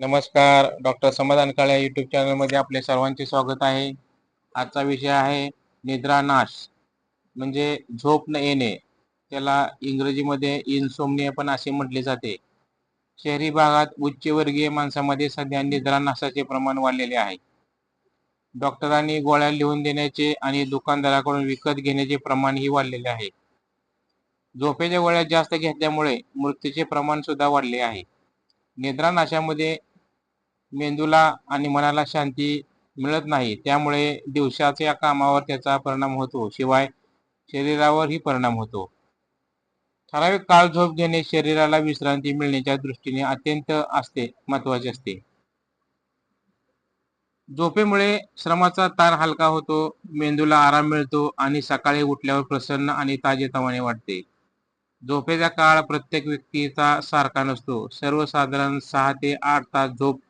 नमस्कार डॉक्टर समाधान काळे यूट्यूब चॅनलमध्ये आपले सर्वांचे स्वागत आहे. आजचा विषय आहे निद्रानाश म्हणजे झोप न येणे. त्याला इंग्रजीमध्ये इन्सोमनिया पण असे म्हटले जाते. शहरी भागात उच्चवर्गीय माणसामध्ये सध्या निद्रानाशाचे प्रमाण वाढलेले आहे. डॉक्टरांनी गोळ्या लिहून देण्याचे आणि दुकानदाराकडून विकत घेण्याचे प्रमाणही वाढलेले आहे. झोपेच्या गोळ्या जास्त घेतल्यामुळे मृत्यूचे प्रमाण सुद्धा वाढले आहे. निद्रानाशामध्ये मेंदूला आणि मनाला शांती मिळत नाही. त्यामुळे दिवसाच्या कामावर त्याचा परिणाम होतो. शिवाय शरीरावरही परिणाम होतो. ठराविक काळ झोप घेणे शरीराला विश्रांती मिळण्याच्या दृष्टीने अत्यंत असते महत्त्वाचे असते. झोपेमुळे श्रमाचा तार हलका होतो मेंदूला आराम मिळतो आणि सकाळी उठल्यावर प्रसन्न आणि ताजेतवाने वाटते. झोपेचा काळ प्रत्येक व्यक्तीचा सारखा नसतो. सर्वसाधारण सहा ते आठ तास झोप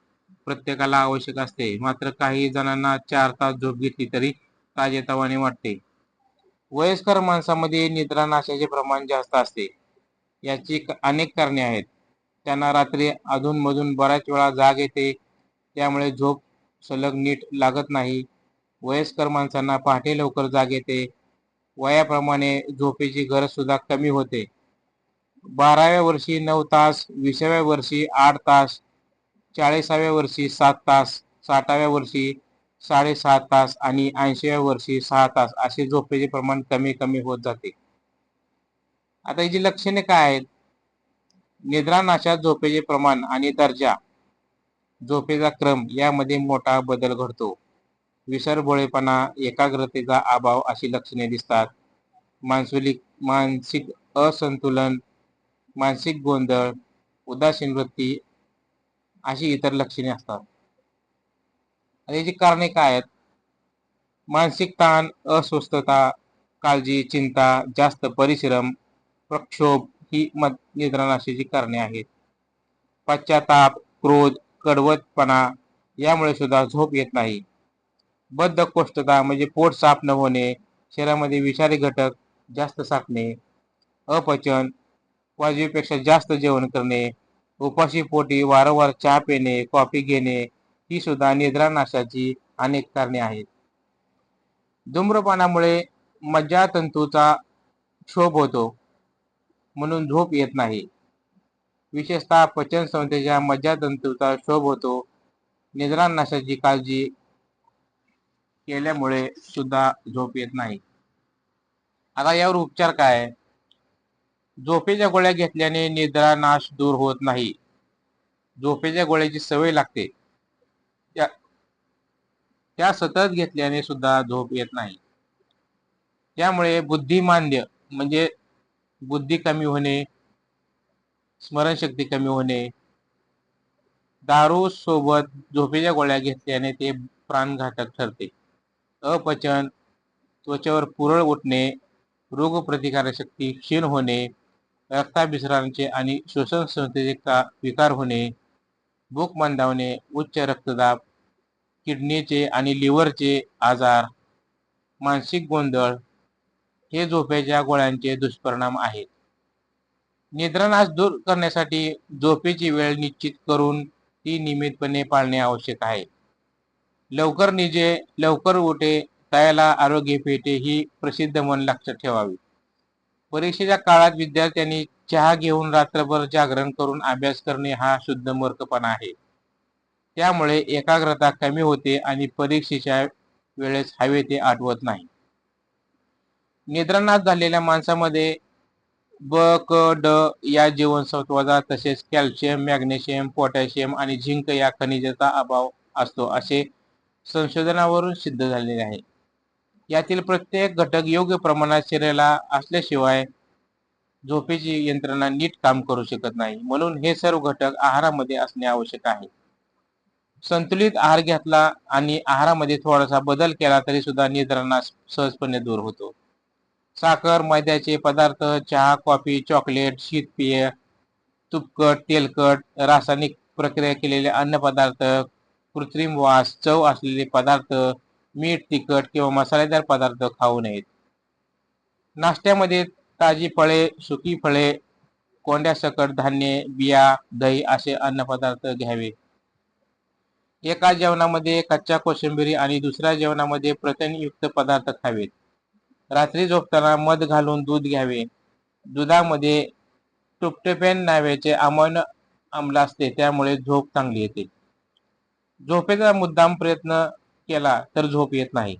प्रत्येकाला आवश्यक असते. मात्र काही जणांना चार तास झोप घेतली तरी ताजेतवाने वाटते. वयस्कर माणसामध्ये निद्रानाशाचे प्रमाण जास्त असते. याची अनेक कारणे आहेत. त्यांना रात्री अधूनमधून बऱ्याच वेळा जाग येते. त्यामुळे झोप सलग नीट लागत नाही. वयस्कर माणसांना पहाटे लवकर जाग येते. वयाप्रमाणे झोपेची गरज सुद्धा कमी होते. बाराव्या वर्षी नऊ तास विसाव्या वर्षी आठ तास चाळीसाव्या वर्षी सात तास साठाव्या वर्षी साडेसहा तास आणि ऐंशीव्या वर्षी सहा तास असे झोपेचे प्रमाण कमी कमी होत जाते. आता याची लक्षणे काय आहेत? निद्रानाशात झोपेचे प्रमाण आणि दर्जा. झोपेचा क्रम यामध्ये मोठा बदल घडतो. विसरभोळेपणा एकाग्रतेचा अभाव अशी लक्षणे दिसतात. मानसुलिक मानसिक असंतुलन मानसिक गोंधळ उदासीन वृत्ती अशी इतर लक्षणे असतात. आणि याची कारणे काय आहेत? मानसिक ताण अस्वस्थता काळजी चिंता जास्त परिश्रम प्रक्षोभ ही मत निद्रानाशीची कारणे आहेत. पश्चाताप क्रोध कडवतपणा यामुळे सुद्धा झोप येत नाही. बद्धकोष्ठता म्हणजे पोट साफ न होणे शरीरामध्ये विषारी घटक जास्त साठणे अपचन वाजवीपेक्षा जास्त जेवण करणे उपाशी पोटी वारंवार चहा पिणे कॉफी घेणे ही सुद्धा निद्रानाशाची अनेक कारणे आहेत. धूम्रपानामुळे मज्जातंतूचा क्षोभ होतो म्हणून झोप येत नाही. विशेषतः पचन संस्थेच्या मज्जातंतूचा क्षोभ होतो. निद्रानाशाची काळजी केल्यामुळे सुद्धा झोप येत नाही. आता यावर उपचार काय? झोपेच्या गोळ्या घेतल्याने निद्रानाश दूर होत नाही. झोपेच्या गोळ्याची सवय लागते. त्या त्या सतत घेतल्याने सुद्धा झोप येत नाही. त्यामुळे बुद्धिमांद्य म्हणजे बुद्धी कमी होणे स्मरणशक्ती कमी होणे दारू सोबत झोपेच्या गोळ्या घेतल्याने ते प्राणघातक ठरते. अपचन त्वचेवर पुरळ उठणे रोगप्रतिकारशक्ती क्षीण होणे रक्ताभिसरणाचे आणि श्वसन संस्थेचे विकार होणे भूक मंदावणे उच्च रक्तदाब किडनीचे आणि लिव्हरचे आजार मानसिक गोंधळ हे झोपेच्या गोळ्यांचे दुष्परिणाम आहेत. निद्रानाश दूर करण्यासाठी झोपेची वेळ निश्चित करून ती नियमितपणे पाळणे आवश्यक आहे. लवकर निजे लवकर उठे तयाला आरोग्य पेटे ही प्रसिद्ध मन लक्षात ठेवावी. परीक्षेच्या काळात विद्यार्थ्यांनी चहा घेऊन रात्रभर जागरण करून अभ्यास करणे हा शुद्ध मूर्खपणा आहे. त्यामुळे एकाग्रता कमी होते आणि परीक्षेच्या वेळेस हवे ते आठवत नाही. निद्रानाश झालेल्या माणसामध्ये ब क ड या जीवनसत्वाचा तसेच कॅल्शियम मॅग्नेशियम पोटॅशियम आणि झिंक या खनिजाचा अभाव असतो असे संशोधनावरून सिद्ध झालेले आहे. यातील प्रत्येक घटक योग्य प्रमाणात शरीराला असल्याशिवाय झोपेची यंत्रणा नीट काम करू शकत नाही. म्हणून हे सर्व घटक आहारामध्ये असणे आवश्यक आहे. संतुलित आहार घेतला आणि आहारामध्ये थोडासा बदल केला तरी सुद्धा निद्रांना सहजपणे दूर होतो. साखर मैद्याचे पदार्थ चहा कॉफी चॉकलेट शीतपेय तुपकट तेलकट रासायनिक प्रक्रिया केलेले अन्न पदार्थ कृत्रिम वास चव असलेले पदार्थ मीठ तिखट किंवा मसालेदार पदार्थ खाऊ नयेत. नाश्त्यामध्ये ताजी फळे सुकी फळे कोंड्या सकट धान्य बिया दही असे अन्नपदार्थ घ्यावे. एका जेवणामध्ये कच्च्या कोशिंबिरी आणि दुसऱ्या जेवणामध्ये प्रथिनयुक्त पदार्थ खावेत. रात्री झोपताना मध घालून दूध घ्यावे. दुधामध्ये टुपटेपेन नावाचे अमोन आम्ल असते त्यामुळे झोप चांगली येते. झोपेचा मुद्दाम प्रयत्न केला तर झोप येत नाही.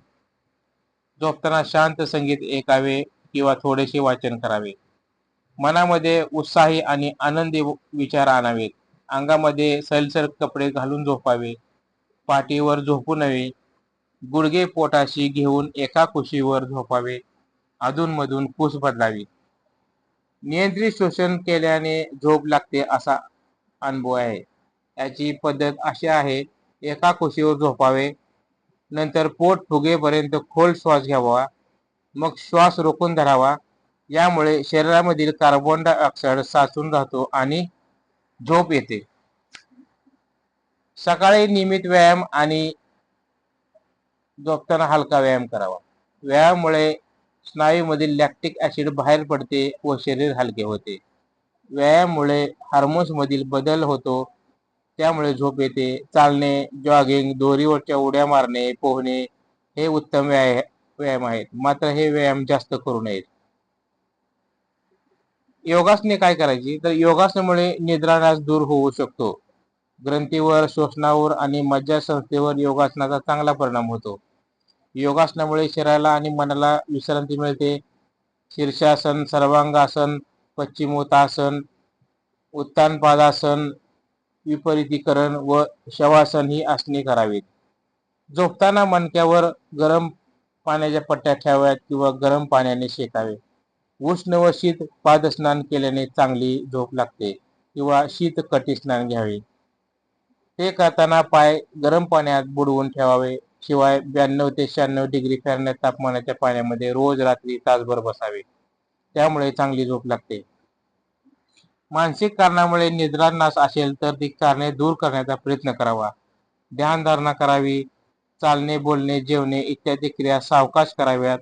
झोपताना शांत संगीत ऐकावे किंवा थोडेसे वाचन करावे. मनामध्ये उत्साही आणि आनंदी विचार आणावेत. अंगामध्ये सलसर कपडे घालून झोपावे. पाठीवर झोपू नये. गुडघे पोटाशी घेऊन एका कुशीवर झोपावे. अधूनमधून कुस बदलावी. नियंत्रित शोषण केल्याने झोप लागते असा अनुभव आहे. याची पद्धत अशी आहे एका कुशीवर झोपावे. नंतर पोट फुगेपर्यंत खोल श्वास घ्यावा. मग श्वास रोखून धरावा. यामुळे शरीरामधील कार्बन डायऑक्साईड साचून राहतो आणि झोप येते. सकाळी नियमित व्यायाम आणि झोपताना हलका व्यायाम करावा. व्यायामामुळे स्नायूमधील लॅक्टिक ऍसिड बाहेर पडते व शरीर हलके होते. व्यायामामुळे हार्मोन्स मधील बदल होतो. त्यामुळे झोप येते. चालणे जॉगिंग दोरीवरच्या उड्या मारणे पोहणे हे उत्तम व्याय व्यायाम आहेत. मात्र हे व्यायाम जास्त करू नयेत. योगासने काय करायची? तर योगासनामुळे निद्रानाश दूर होऊ शकतो. ग्रंथीवर श्वसनावर आणि मज्जासंस्थेवर योगासनाचा चांगला परिणाम होतो. योगासनामुळे शरीराला आणि मनाला विश्रांती मिळते. शीर्षासन सर्वांगासन पश्चिमोत्तासन उत्तानपादासन विपरीतीकरण व शवासन ही आसने करावीत झोपताना मणक्यावर गरम पाण्याच्या पट्ट्या ठेवाव्यात किंवा गरम पाण्याने शेकावे. उष्ण व शीत पादस्नान केल्याने चांगली झोप लागते किंवा शीत कटी स्नान घ्यावे. ते करताना पाय गरम पाण्यात बुडवून ठेवावे. शिवाय ब्याण्णव ते शहाण्णव डिग्री फॅरनेट तापमानाच्या पाण्यामध्ये रोज रात्री तासभर बसावे. त्यामुळे चांगली झोप लागते. मानसिक कारणामुळे निद्रानाश असेल तर ती कारणे दूर करण्याचा प्रयत्न करावा. ध्यानधारणा करावी चालणे बोलणे जेवणे इत्यादी क्रिया सावकाश कराव्यात.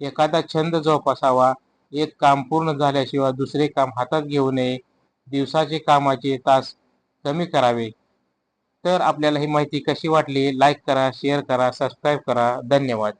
एखादा छंद जोपासावा. एक काम पूर्ण झाल्याशिवाय दुसरे काम हातात घेऊ नये. दिवसाचे कामाचे तास कमी करावे. तर आपल्याला ही माहिती कशी वाटली? लाईक करा शेअर करा सबस्क्राईब करा. धन्यवाद.